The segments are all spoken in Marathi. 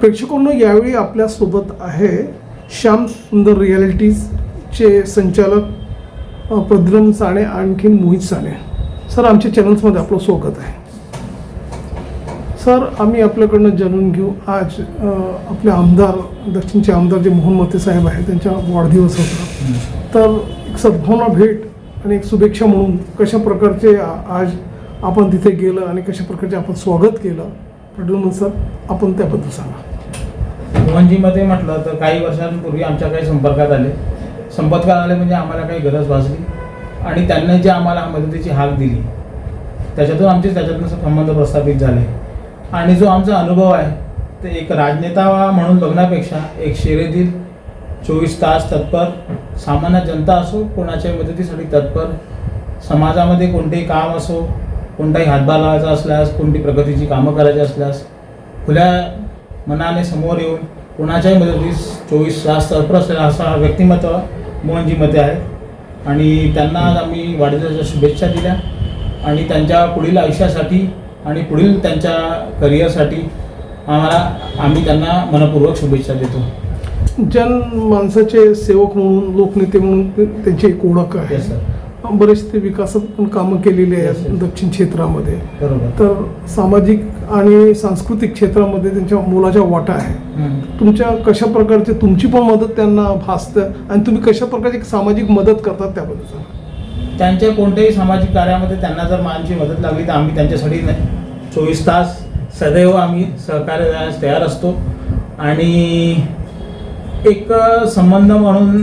प्रेक्षकांनो यावेळी आपल्यासोबत आहे श्याम सुंदर रियालिटीजचे संचालक प्रद्रम साणे आणखीन मोहित साणे सर आमच्या चॅनल्समध्ये आपलं स्वागत आहे. सर आम्ही आपल्याकडनं जाणून घेऊ आज आपले आमदार दक्षिणचे आमदार जे मोहन मते साहेब आहेत त्यांचा वाढदिवस होता. तर एक सद्भावना भेट आणि एक शुभेच्छा म्हणून कशा प्रकारचे आज आपण तिथे गेलं आणि कशा प्रकारचे आपण स्वागत केलं? प्रद्युम्न सर आपण त्याबद्दल सांगा. मोहनजीमध्ये म्हटलं तर काही वर्षांपूर्वी आमच्या काही संपर्कात आले. संपर्कात आले म्हणजे आम्हाला काही गरज भासली आणि त्यांनी जे आम्हाला मदतीची हाक दिली त्याच्यातून आमचे त्याच्यातून संबंध प्रस्थापित झाले. आणि जो आमचा अनुभव आहे ते एक राजनेता म्हणून बघण्यापेक्षा एक शेरेतील चोवीस तास तत्पर सामान्य जनता असो कोणाच्या मदतीसाठी तत्पर समाजामध्ये कोणतेही काम असो कोणताही हातभार लावायचा असल्यास कोणती प्रगतीची कामं करायची असल्यास खुल्या मनाने समोर येऊन कोणाच्याही मदतीस चोवीस तास तत्पर असलेला असा व्यक्तिमत्व मोहनजी मते आहे. आणि त्यांना आज आम्ही वाढदिवसाच्या शुभेच्छा दिल्या. आणि त्यांच्या पुढील आयुष्यासाठी आणि पुढील त्यांच्या करिअरसाठी आम्हाला आम्ही त्यांना मनपूर्वक शुभेच्छा देतो. जन माणसाचे सेवक म्हणून लोकनेते म्हणून त्यांची एक ओळख आहे. Yes, sir. बरेच ते विकासात पण कामं केलेली आहेत. दक्षिण क्षेत्रामध्ये. बरोबर. तर सामाजिक आणि सांस्कृतिक क्षेत्रामध्ये त्यांच्या मोलाच्या वाटा आहे. तुमच्या कशा प्रकारचे तुमची पण मदत त्यांना भासतं आणि तुम्ही कशा प्रकारची सामाजिक मदत करतात त्याबद्दल त्यांच्या कोणत्याही सामाजिक कार्यामध्ये त्यांना जर मानची मदत लागली तर आम्ही त्यांच्यासाठी चोवीस तास सदैव आम्ही सहकार्य देण्यास तयार असतो. आणि एक संबंध म्हणून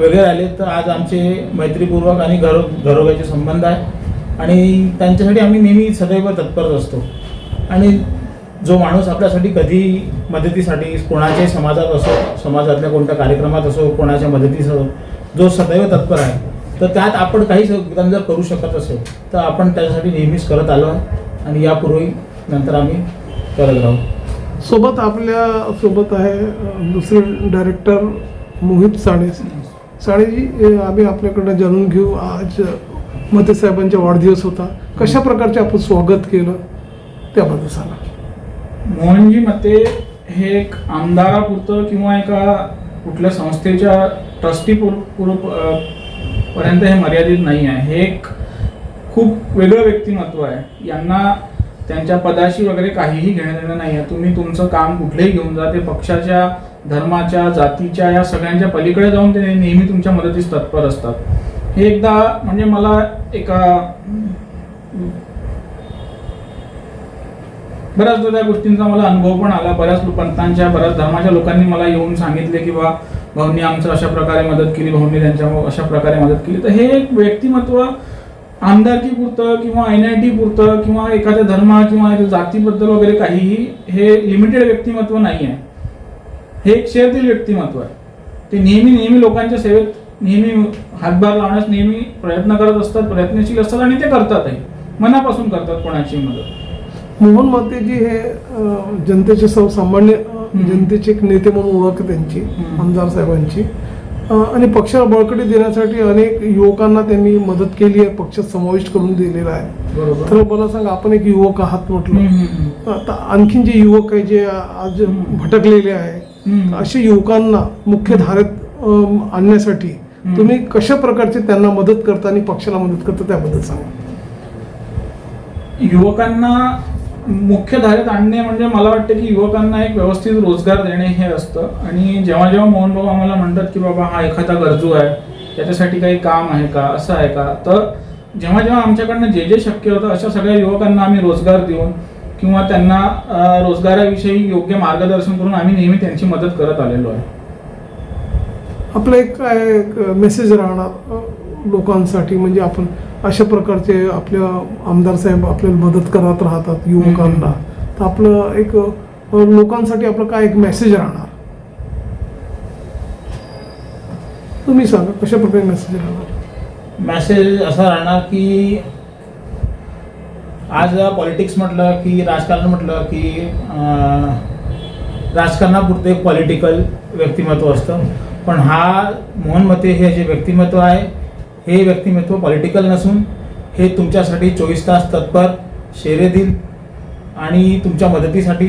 वेगळे राहिले तर आज आमचे मैत्रीपूर्वक आणि घरो घरोघरचे संबंध आहे. आणि त्यांच्यासाठी आम्ही नेहमी सदैव तत्पर असतो. आणि जो माणूस आपल्यासाठी कधी मदतीसाठी कोणाच्याही समाजात असो समाजातल्या कोणत्या कार्यक्रमात असो कोणाच्या मदतीस असो जो सदैव तत्पर आहे तर त्यात आपण काही काम जर करू शकत असेल तर आपण त्याच्यासाठी नेहमीच करत आलो आणि यापूर्वी नंतर आम्ही करत राहू. सोबत आपल्यासोबत आहे दुसरे डायरेक्टर मोहित साणे. साणेजी आम्ही आपल्याकडनं जाणून घेऊ. आज मते साहेबांचा वाढदिवस होता. कशा प्रकारचे आपण स्वागत केलं? त्याबद्दल सांगा. मोहनजी मते हे एक आमदारापुरतं किंवा एका कुठल्या संस्थेच्या ट्रस्टी पुर पुर पर्यंत हे मर्यादित नाही आहे. हे एक खूप वेगळं व्यक्तिमत्व आहे. यांना त्यांच्या पदाशी वगैरे काहीही घेणं देणं नाही आहे. तुम्ही तुमचं काम कुठलंही घेऊन जा. ते पक्षाच्या धर्माच्या जातीच्या या सगळ्यांच्या पलीकडे जाऊन ते नेहमी तुमच्या मदतीस तत्पर असतात. हे एकदा म्हणजे मला एका बऱ्याचदा त्या गोष्टींचा मला अनुभव पण आला. बऱ्याच पंथांच्या बऱ्याच धर्माच्या लोकांनी मला येऊन सांगितले की बा भाऊंनी आमचं अशा प्रकारे मदत केली भाऊंनी त्यांच्या अशा प्रकारे मदत केली. तर हे एक व्यक्तिमत्व आमदारकी पुरतं किंवा एन आय टी पुरतं किंवा एखाद्या धर्मा किंवा एखाद्या जातीबद्दल वगैरे काहीही हे लिमिटेड व्यक्तिमत्व नाही आहे हे एक शेअरतील व्यक्तिमत्व आहे. ते नेहमी नेहमी लोकांच्या सेवेत नेहमी हातभार लावण्यास नेहमी प्रयत्न करत असतात प्रयत्नशील असतात आणि ते करतातही मनापासून करतात कोणाची मदत मोहन मतेजी हे जनतेचे सर्वसामान्य. जनतेचे एक नेते म्हणून ओळख त्यांची. आमदार साहेबांची आणि पक्षाला बळकटी देण्यासाठी अनेक युवकांना त्यांनी मदत केली आहे पक्षात समाविष्ट करून दिलेला आहे तर मला सांगा आपण एक युवक आहात म्हटलं आता आणखीन जे युवक आहे जे आज. भटकलेले आहे. अशा युवकांना मुख्य धारेत आणण्यासाठी. तुम्ही कशा प्रकारचे त्यांना मदत करता आणि पक्षाला मदत करता त्याबद्दल सांगा. युवकांना मुख्य धारेत आणणे म्हणजे मला वाटतं की युवकांना एक व्यवस्थित रोजगार देणे हे असतं. आणि जेव्हा जेव्हा मोहन भाऊ आम्हाला म्हणतात की बाबा हा एखादा गरजू आहे त्याच्यासाठी काही काम आहे का असं आहे का तर जेव्हा जेव्हा आमच्याकडनं जे जे शक्य होतं अशा सगळ्या युवकांना आम्ही रोजगार देऊन किंवा त्यांना रोजगाराविषयी योग्य मार्गदर्शन करून आम्ही नेहमी त्यांची मदत करत आलेलो आहे. आपलं एक काय मेसेज राहणार लोकांसाठी. म्हणजे आपण अशा प्रकारचे आपल्या आमदार साहेब आपल्याला मदत करत राहतात युवकांना. तर आपलं एक लोकांसाठी आपलं काय एक मेसेज राहणार? तुम्ही सांगा कशा प्रकारे मेसेज राहणार? मॅसेज असा राहणार की आज पॉलिटिक्स म्हटलं की राजकारण म्हटलं की राजकारणापुरतं एक पॉलिटिकल व्यक्तिमत्व असतं. पण हा मोहन मते हे जे व्यक्तिमत्व आहे हे व्यक्तिमत्व पॉलिटिकल नसून हे तुमच्यासाठी चोवीस तास तत्पर शेरेदिल आणि तुमच्या मदतीसाठी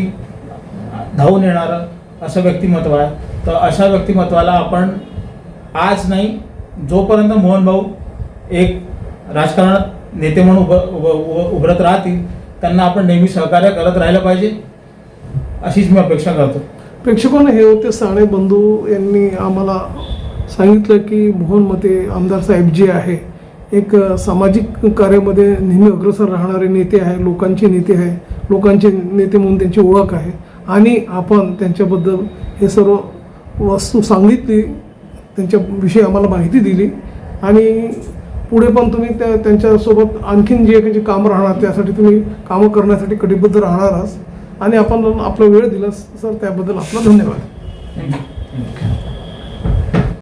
धावून येणारं असं व्यक्तिमत्व आहे. तर अशा व्यक्तिमत्वाला आपण आज नाही जोपर्यंत मोहन भाऊ एक राजकारणात नेते म्हणून उभं उभं उभरत राहतील त्यांना आपण नेहमी सहकार्य करत राहिलं पाहिजे अशीच मी अपेक्षा करतो. प्रेक्षकांना हे होते साने बंधू यांनी आम्हाला सांगितलं की मोहन मते आमदार साहेब जे आहे एक सामाजिक कार्यामध्ये नेहमी अग्रसर राहणारे नेते आहे लोकांचे नेते आहे लोकांचे नेते म्हणून त्यांची ओळख आहे. आणि आपण त्यांच्याबद्दल हे सर्व वस्तू सांगितली त्यांच्याविषयी आम्हाला माहिती दिली. आणि पुढे पण तुम्ही त्या त्यांच्यासोबत आणखीन जे काही कामं राहणार त्यासाठी तुम्ही कामं करण्यासाठी कटिबद्ध राहणारच आणि आपण आपला वेळ दिला सर त्याबद्दल आपला धन्यवाद. थँक्यू